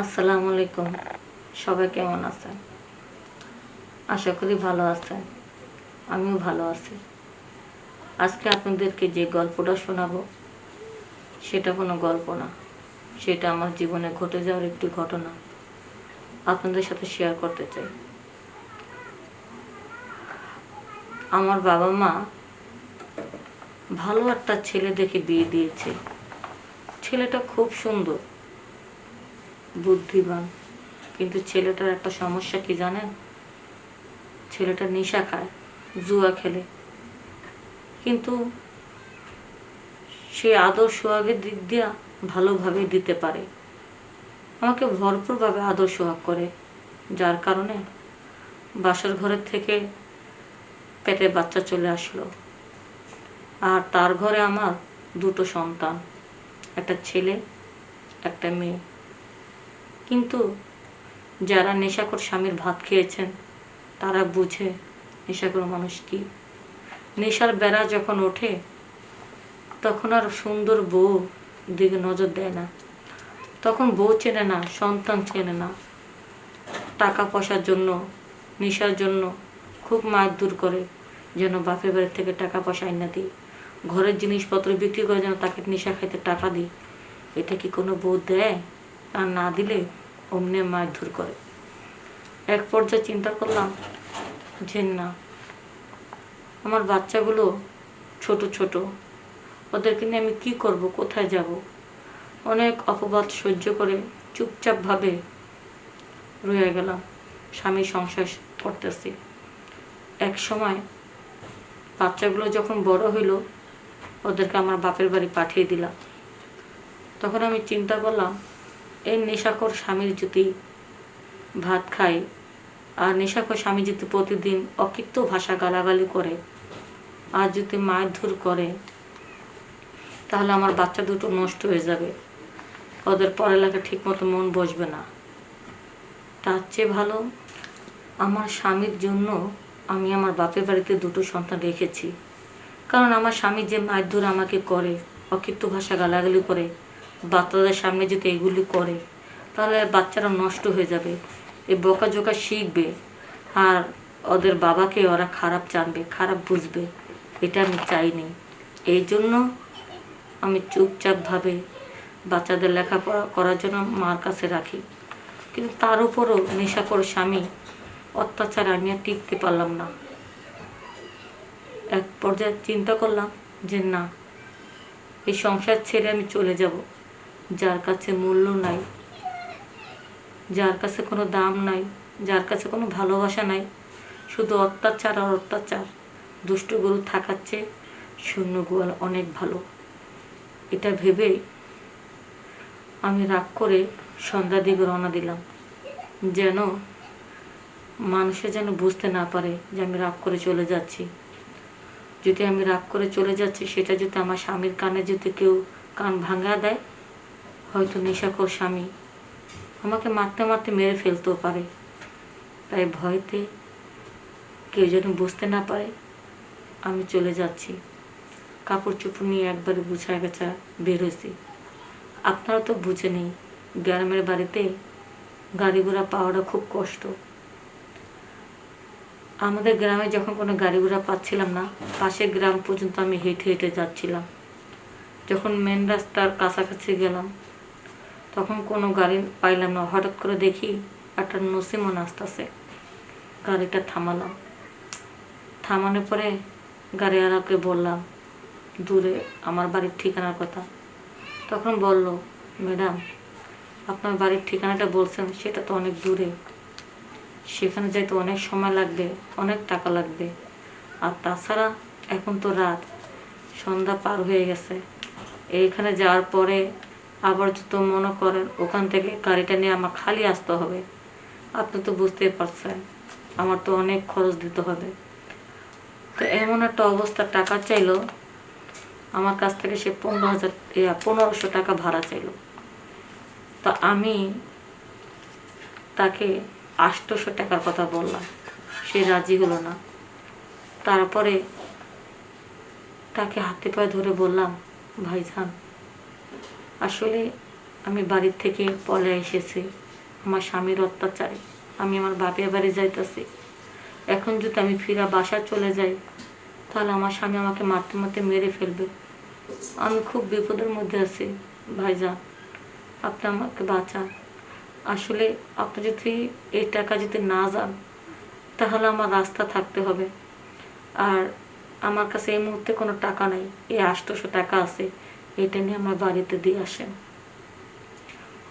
আসসালামু আলাইকুম। সবাই কেমন আছেন? আশা করি ভালো আছেন। আমিও ভালো আছি। আজকে আপনাদেরকে যে গল্পটা শোনাবো, সেটা কোনো গল্প না। সেটা আমার জীবনে ঘটে যাওয়ার একটি ঘটনা আপনাদের সাথে শেয়ার করতে চাই। আমার বাবা মা ভালো একটা ছেলে দেখে বিয়ে দিয়েছে। ছেলেটা খুব সুন্দর। বুদ্ধিমান। কিন্তু ছেলেটার একটা সমস্যা কি জানেন? ছেলেটা নেশা খায়, জুয়া খেলে। কিন্তু সে আদর সোহাগের দিক দিয়া ভালোভাবে দিতে পারে। আমাকে ভরপুরভাবে আদর সোহাগ করে, যার কারণে বাসার ঘরের থেকে পেটে বাচ্চা চলে আসলো। আর তার ঘরে আমার দুটো সন্তান, একটা ছেলে, একটা মেয়ে। কিন্তু যারা নেশাখোর স্বামীর ভাত খেয়েছেন, তারা বুঝে নেশাখোর মানুষ কি। নেশার বেড়া যখন ওঠে, তখন আর সুন্দর বউ দিকে নজর দেয় না। তখন বউ চেনে না, সন্তান চেনে না। টাকা পয়সার জন্য, নেশার জন্য খুব মারধর করে যেন বাপের বাড়ি থেকে টাকা পয়সা আইনা দিই ঘরের জিনিসপত্র বিক্রি করে যেন তাকে নেশা খাইতে টাকা দিই এটা কি কোনো বউ দেয়? আর না দিলে অমনি মারধর করে। এক পর্যায়ে চিন্তা করলাম যে না, আমার বাচ্চাগুলো ছোট ছোট, ওদেরকে নিয়ে আমি কি করব, কোথায় যাব? অনেক অপবাদ সহ্য করে চুপচাপভাবে রয়ে গেলাম স্বামী সংসার করতেছি। এক সময় বাচ্চাগুলো যখন বড় হইল, ওদেরকে আমার বাপের বাড়ি পাঠিয়ে দিলাম। তখন আমি চিন্তা করলাম এই নেশাখোর স্বামীর যদি ভাত খায় আর নেশাখোর স্বামী যদি প্রতিদিন অকৃত্য ভাষা গালাগালি করে, আর যদি মারধর করে, তাহলে আমার বাচ্চা দুটো নষ্ট হয়ে যাবে। ওদের পড়ালেখা ঠিক মতো মন বসবে না। তার চেয়ে ভালো, আমার স্বামীর জন্য আমি আমার বাপের বাড়িতে দুটো সন্তান রেখেছি। কারণ আমার স্বামী যে মারধর আমাকে করে অকৃত্য ভাষা গালাগালি করে বাচ্চাদের সামনে যদি এগুলি করে, তাহলে বাচ্চারা নষ্ট হয়ে যাবে এই বকাঝোকা শিখবে। আর ওদের বাবাকে ওরা খারাপ জানবে, খারাপ বুঝবে, এটা আমি চাইনি। এই জন্য আমি চুপচাপভাবে বাচ্চাদের লেখাপড়া করার জন্য মার কাছে রাখি। কিন্তু তার উপরও নেশাখোর স্বামী অত্যাচার আমি আর টিকতে পারলাম না। এক পর্যায়ে চিন্তা করলাম যে না, এই সংসার ছেড়ে আমি চলে যাব। যার কাছে মূল্য নাই, যার কাছে কোনো দাম নাই, যার কাছে কোনো ভালোবাসা নাই, শুধু অত্যাচার আর অত্যাচার। দুষ্ট গরু থাকার চেয়ে শূন্য গোয়াল অনেক ভালো। এটা ভেবে আমি রাগ করে সন্ধ্যা দিকে রওনা দিলাম। যেন মানুষে যেন বুঝতে না পারে যে আমি রাগ করে চলে যাচ্ছি। যদি আমি রাগ করে চলে যাচ্ছি, সেটা যদি আমার স্বামীর কানে যদি কেউ কান ভাঙা দেয় হয়তো নেশাখোর স্বামী। আমাকে মারতে মারতে মেরে ফেলতেও পারে। তাই ভয়তে কেউ যেন বুঝতে না পারে, আমি চলে যাচ্ছি। কাপড় চোপড় নিয়ে একবারে গুছা গেছা বের হয়েছি আপনারা তো বুঝে নেই, গ্রামের বাড়িতে গাড়ি ঘোড়া পাওয়াটা খুব কষ্ট। আমাদের গ্রামে যখন কোনো গাড়ি ঘোড়া পাচ্ছিলাম না, পাশের গ্রাম পর্যন্ত আমি হেঁটে হেঁটে যাচ্ছিলাম। যখন মেন রাস্তার কাছাকাছি গেলাম তখন কোনো গাড়ি পাইলাম না। হঠাৎ করে দেখি একটা নসিমন আসতেছে গাড়িটা থামালাম থামানোর পরে গাড়িওয়ালাকে বললাম, দূরে, আমার বাড়ির ঠিকানার কথা। তখন বলল, ম্যাডাম, আপনার বাড়ির ঠিকানাটা বলছেন, সেটা তো অনেক দূরে। সেখানে যাইতে অনেক সময় লাগবে, অনেক টাকা লাগবে। আর তাছাড়া এখন তো রাত, সন্ধ্যা পার হয়ে গেছে। এইখানে যাওয়ার পরে আবার যদি মনে করেন, ওখান থেকে গাড়িটা নিয়ে আমার খালি আসতে হবে। আপনি তো বুঝতেই পারছেন, আমার তো অনেক খরচ দিতে হবে। তো এমন একটা অবস্থা টাকা চাইলো, আমার কাছ থেকে সে পনেরো হাজার পনেরোশো টাকা ভাড়া চাইলো। তো আমি তাকে আটশোশো টাকার কথা বললাম, সে রাজি হলো না। তারপরে তাকে হাতে পায়ে ধরে বললাম, ভাইজান আসলে আমি বাড়ির থেকে পলে এসেছি। আমার স্বামীর অত্যাচারে। আমি আমার বাপের বাড়ি যাইতেছি। এখন যদি আমি ফিরা বাসা চলে যাই, তাহলে আমার স্বামী আমাকে মারতে মারতে মেরে ফেলবে। আমি খুব বিপদের মধ্যে আছি, ভাইজান। আপনি আমাকে বাঁচান। আসলে আপনি যদি এই টাকা যদি না যান, তাহলে আমার রাস্তা থাকতে হবে। আর আমার কাছে এই মুহূর্তে কোনো টাকা নাই। এই আটশোশো টাকা আছে। এটা নিয়ে আমার বাড়িতে দিয়ে আসেন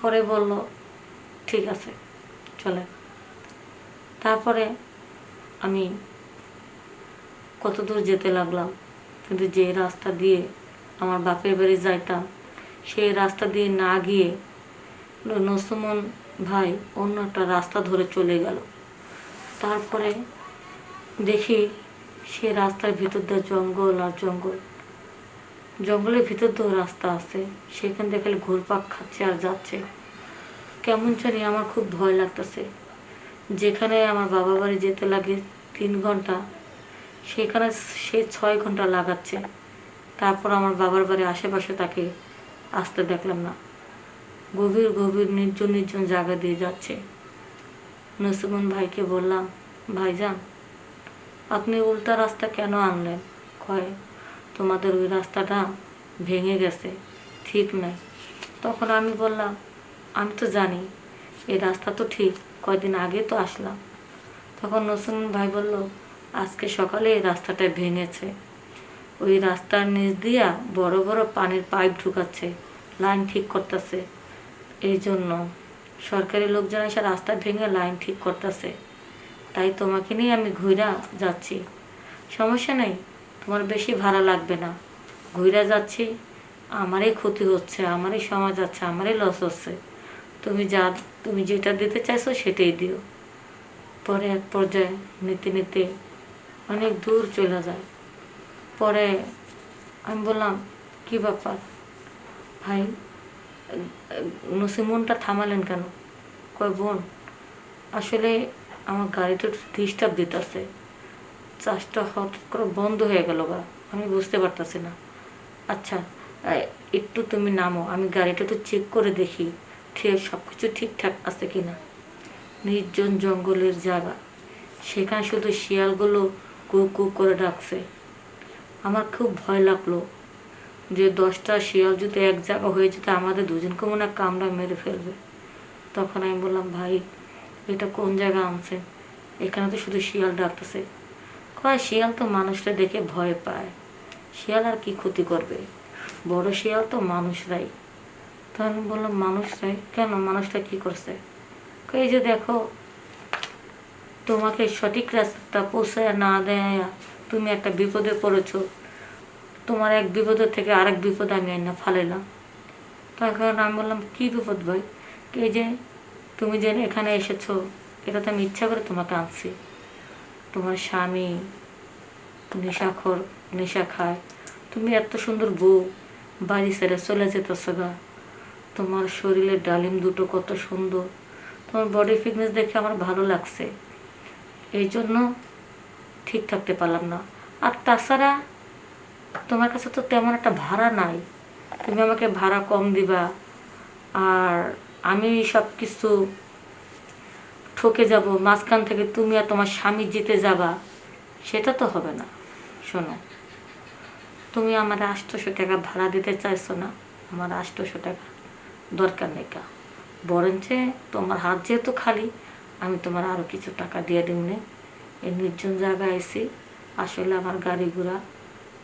পরে বলল, ঠিক আছে চলে তারপরে আমি কত দূর যেতে লাগলাম, কিন্তু যে রাস্তা দিয়ে আমার বাপের বাড়ি যাইতাম, সেই রাস্তা দিয়ে না গিয়ে নসুমন ভাই অন্য একটা রাস্তা ধরে চলে গেল। তারপরে দেখি সে রাস্তার ভিতর দিয়ে জঙ্গল আর জঙ্গল। জঙ্গলের ভিতর দিয়েও রাস্তা আছে। সেখান থেকে খালি ঘুরপাক খাচ্ছে আর যাচ্ছে। কেমন জানি আমার খুব ভয় লাগতেছে। যেখানে আমার বাবা বাড়ি যেতে লাগে তিন ঘণ্টা, সেখানে সে ছয় ঘণ্টা লাগাচ্ছে। তারপর আমার বাবার বাড়ির আশেপাশে তাকে আসতে দেখলাম না। গভীর গভীর, নির্জন নির্জন জায়গা দিয়ে যাচ্ছে। নসিমন ভাইকে বললাম, ভাইজান, আপনি উল্টা রাস্তা কেন আনলেন? কয় তোমাদের ওই রাস্তাটা ভেঙে গেছে। ঠিক নাই তখন আমি বললাম, আমি তো জানি, এই রাস্তা তো ঠিক, কয়দিন আগে তো আসলাম। তখন নসুন ভাই বলল, আজকে সকালে এই রাস্তাটা ভেঙেছে। ওই রাস্তার নিচ দিয়া বড় বড় পানির পাইপ ঢুকাচ্ছে, লাইন ঠিক করতেছে। এই জন্য সরকারি লোকজন এসে রাস্তা ভেঙে লাইন ঠিক করতেছে। তাই তোমাকে নিয়ে আমি ঘুরা যাচ্ছি। সমস্যা নেই তোমার বেশি ভাড়া লাগবে না। ঘুরা যাচ্ছি, আমারই ক্ষতি হচ্ছে, আমারই সমাজ আছে, আমারই লস হচ্ছে। তুমি যা, তুমি যেটা দিতে চাইছো সেটাই দিও। পরে এক পর্যায়ে নিতে নিতে অনেক দূর চলে যায়। পরে আমি বললাম, কি ব্যাপার? ভাই নসিমনটা থামালেন কেন? কয়, বোন, আসলে আমার গাড়িটা ডিস্টার্ব দিতেছে। চাষটা হঠাৎ করে বন্ধ হয়ে গেল গা। আমি বুঝতে পারতাছি না। আচ্ছা একটু তুমি নামো, আমি গাড়িটা একটু চেক করে দেখি ঠিক সব কিছু ঠিকঠাক আছে কি না নির্জন জঙ্গলের জায়গা, সেখানে শুধু শিয়ালগুলো কু কু করে ডাকছে। আমার খুব ভয় লাগল যে দশটা শিয়াল যদি এক জায়গা হয়ে যেত, আমাদের দুজনকে মনে হয় কামড়া মেরে ফেলবে। তখন আমি বললাম, ভাই, এটা কোন জায়গা আনছে এখানে তো শুধু শিয়াল ডাকতেছে। কয় শিয়াল তো মানুষটা দেখে ভয় পায়। শিয়াল আর কি ক্ষতি করবে? বড় শিয়াল তো মানুষরাই। তখন বললাম, মানুষরাই? কেন? মানুষটা কি করছে? এই যে দেখো, তোমাকে সঠিক রাস্তা পৌঁছায় না দেয় তুমি একটা বিপদে পড়েছো। তোমার এক বিপদের থেকে আরেক বিপদ আমি না ফালাইলাম। তখন আমি বললাম, কি বিপদ ভাই? এই যে, তুমি যে এখানে এসেছ, এটা তো আমি ইচ্ছা করে তোমাকে আনছি। তোমার স্বামী নেশাখর নেশা খায় তুমি এত সুন্দর বউ, বাড়ি ছেড়ে চলে যেতেছ গা। তোমার শরীরের ডালিম দুটো কত সুন্দর। তোমার বডি ফিটনেস দেখে আমার ভালো লাগছে। এই জন্য ঠিক থাকতে পারলাম না। আর তাছাড়া তোমার কাছে তো তেমন একটা ভাড়া নাই। তুমি আমাকে ভাড়া কম দিবা। আর আমি সব কিছু ঠকে যাব, মাঝখান থেকে তুমি আর তোমার স্বামী জিতে যাবা, সেটা তো হবে না। শোনো, তুমি আমার আটশোশো টাকা ভাড়া দিতে চাইছো না, আমার আটশোশো টাকা দরকার নেই কা। বরঞ্চে তোমার হাত যেহেতু খালি, আমি তোমার আরও কিছু টাকা দিয়ে দিমনে এই নির্জন জায়গায় এসে আসলে আমার গাড়ি ঘোড়া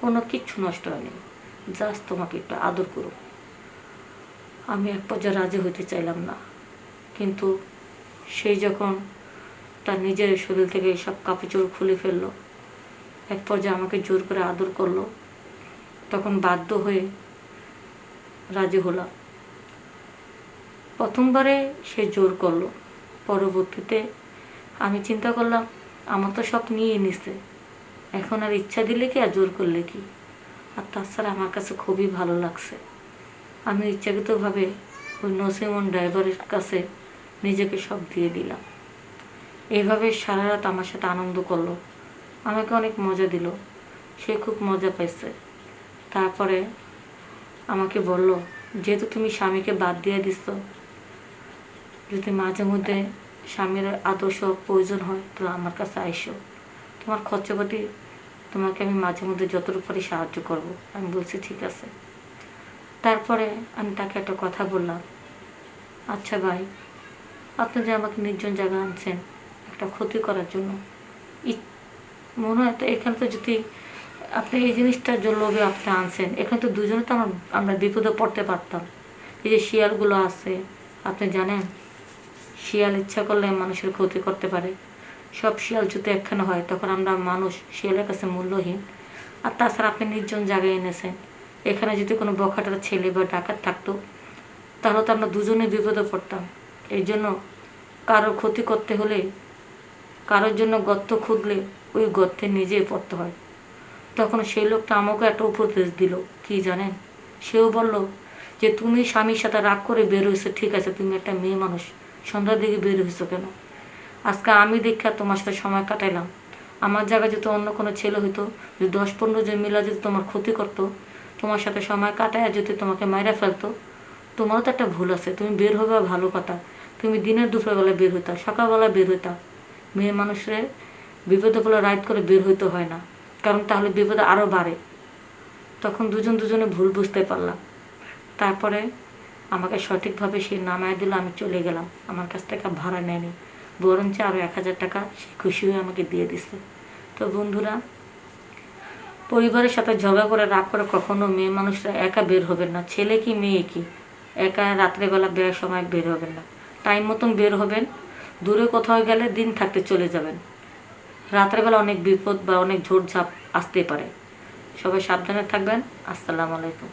কোনো কিচ্ছু নষ্ট হয়নি জাস্ট তোমাকে একটু আদর করুক আমি এক পর্যায়ে রাজি হইতে চাইলাম না। কিন্তু সেই যখন তার নিজের শরীর থেকে সব কাপড় খুলে ফেলল, এক পর্যায়ে আমাকে জোর করে আদর করল। তখন বাধ্য হয়ে রাজি হলাম। প্রথমবারে সে জোর করল, পরবর্তীতে আমি চিন্তা করলাম, আমার তো সব নিয়ে নিছে। এখন আর ইচ্ছা দিলে কি আর জোর করলে কি? আর তাছাড়া আমার কাছে খুবই ভালো লাগছে। আমি ইচ্ছাকৃতভাবে ওই নসিমন ড্রাইভারের কাছে নিজেকে সব দিয়ে দিলাম। এইভাবে সারা রাত আমার সাথে আনন্দ করল। আমাকে অনেক মজা দিল। সে খুব মজা পাইছে। তারপরে আমাকে বলল, যেহেতু তুমি স্বামীকে বাদ দিয়ে দিছো, যদি মাঝে মধ্যে স্বামীর আদর্শ প্রয়োজন হয় তাহলে আমার কাছে আইসো। তোমার খরচাপাতি তোমাকে আমি মাঝে মধ্যে যতটুকু সাহায্য করব। আমি বলছি, ঠিক আছে। তারপরে আমি তাকে একটা কথা বললাম আচ্ছা ভাই আপনি যে আমাকে নির্জন জায়গা আনছেন, একটা ক্ষতি করার জন্য। মনে হয় তো এখানে তো যদি আপনি এই জিনিসটার জন্য লোভে আপনি আনছেন, এখানে তো দুজনে তো আমার আমরা বিপদে পড়তে পারতাম। এই যে শিয়ালগুলো আছে, আপনি জানেন, শিয়াল ইচ্ছা করলে মানুষের ক্ষতি করতে পারে। সব শিয়াল যদি একখানে হয়, তখন আমরা মানুষ শিয়ালের কাছে মূল্যহীন। আর তাছাড়া আপনি নির্জন জায়গায় এনেছেন, এখানে যদি কোনো বখাটার ছেলে বা ডাকাত থাকতো, তাহলে তো আমরা দুজনে বিপদে পড়তাম। এই জন্য কারোর ক্ষতি করতে হলে কারোর জন্য গর্ত খুঁজলে ওই গর্তে নিজেই পড়তে হয়। তখন সেই লোকটা আমাকে একটা উপদেশ দিল। কি জানেন? সেও বলল যে, তুমি স্বামীর সাথে রাগ করে বের হয়েছো, ঠিক আছে, তুমি একটা মেয়ে মানুষ, সন্ধ্যার দিকে বের হয়েছো কেন? আজকে আমি দেখা তোমার সাথে সময় কাটাইলাম। আমার জায়গায় যদি অন্য কোনো ছেলে হইতো, যদি দশ পনেরো জন মিলা যদি তোমার ক্ষতি করতো, তোমার সাথে সময় কাটায় যদি তোমাকে মাইরা ফেলতো, তোমারও তো একটা ভুল আছে, তুমি বের হবে ভালো কথা। তুমি দিনের দুপুরবেলা বের হইতা, সকালবেলা বের হইতা। মেয়ে মানুষের বিপদে বলে রাইড করে বের হইতে হয় না, কারণ তাহলে বিপদ আরও বাড়ে। তখন দুজন দুজনে ভুল বুঝতে পারলাম। তারপরে আমাকে সঠিকভাবে সে নামায় দিল, আমি চলে গেলাম। আমার কাছ থেকে ভাড়া নেয়নি। বরঞ্চ আরও এক হাজার টাকা সে খুশি হয়ে আমাকে দিয়ে দিছে। তো বন্ধুরা, পরিবারের সাথে ঝগড়া করে রাগ করে কখনো মেয়ে মানুষরা একা বের হবেন না। ছেলে কি, মেয়ে কি? একা রাত্রেবেলা বের সময় বের হবেন না। টাইম মতন বের হবেন। দূরে কোথাও গেলে দিন থাকতে চলে যাবেন। রাত্রেবেলা অনেক বিপদ বা অনেক ঝোড়ঝাপ আসতে পারে। সবাই সাবধানে থাকবেন। আসসালামু আলাইকুম।